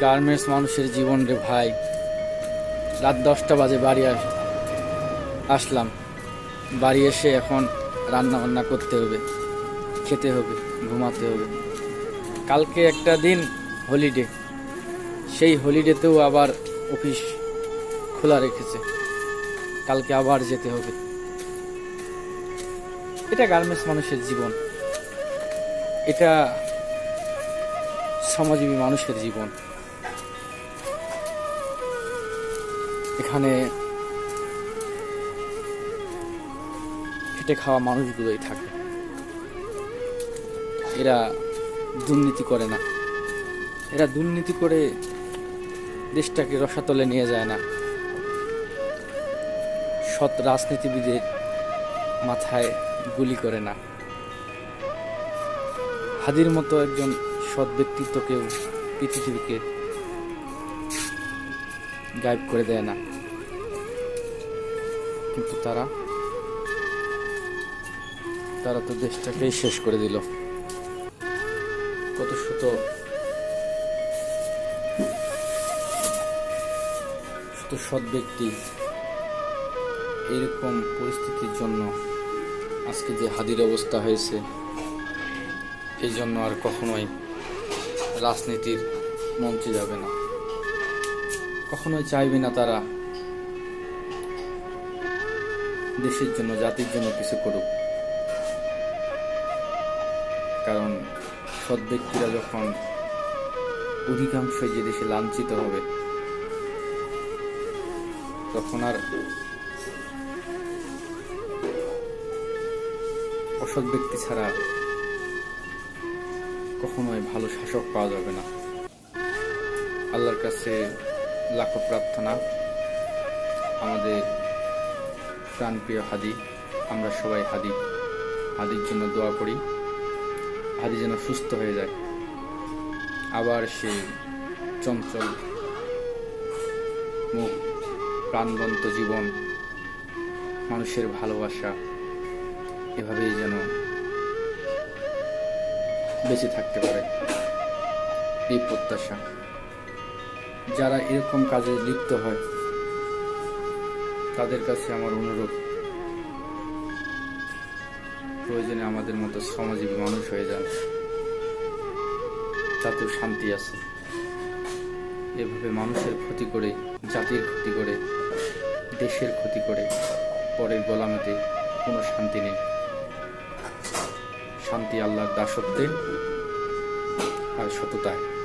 Garments মানুষের জীবন রে ভাই। রাত দশটা বাজে বাড়ি আস, আসলাম। বাড়ি এসে এখন রান্না বান্না করতে হবে, খেতে হবে, ঘুমাতে হবে। কালকে একটা দিন হলিডে সেই হলিডেতেও আবার অফিস খোলা রেখেছে। কালকে আবার যেতে হবে। এটা গার্মেন্টস মানুষের জীবন। এটা সমাজীবী মানুষের জীবন। এখানে খেটে খাওয়া মানুষগুলোই থাকে। এরা দুর্নীতি করে না। এরা দুর্নীতি করে দেশটাকে রসাতলে নিয়ে যায় না। সৎ রাজনীতিবিদের মাথায় গুলি করে না। হাদির মতো একজন সৎ ব্যক্তিত্বকেও পৃথিবীকে গায়েব করে দেয় না। কিন্তু তারা তারা তো দেশটাকেই শেষ করে দিল। কত শত শত সৎ ব্যক্তি এরকম পরিস্থিতির জন্য আজকে যে হাদির অবস্থা হয়েছে, এই জন্য আর কখনোই রাজনীতির মঞ্চে যাবে না। কখনোই চাইবে না তারা। দেশের জন্য, জাতির জন্য কিছু করুক। কারণ সৎ ব্যক্তিরা যখন অধিকাংশ যে দেশে লাঞ্ছিত হবে, তখন আর অসৎ ব্যক্তি ছাড়া কখনোই ভালো শাসক পাওয়া যাবে না। আল্লাহর কাছে লাখো প্রার্থনা আমাদের প্রাণপ্রিয় হাদি। আমরা সবাই হাদি। হাদির জন্য দোয়া করি। হাদি যেন সুস্থ হয়ে যায়। আবার সে চঞ্চল মুখ, প্রাণবন্ত জীবন, মানুষের ভালোবাসা, এভাবেই যেন বেঁচে থাকতে পারে। এই প্রত্যাশা। যারা এরকম কাজে লিপ্ত হয়, তাদের কাছে আমার অনুরোধ, প্রয়োজনে আমাদের মতো সমাজীবী মানুষ হয়ে যান তাতেও শান্তি আছে। এভাবে মানুষের ক্ষতি করে, জাতির ক্ষতি করে, দেশের ক্ষতি করে, পরের গোলামেতে কোনো শান্তি নেই। শান্তি আল্লাহর দাসত্বে আর সততায়।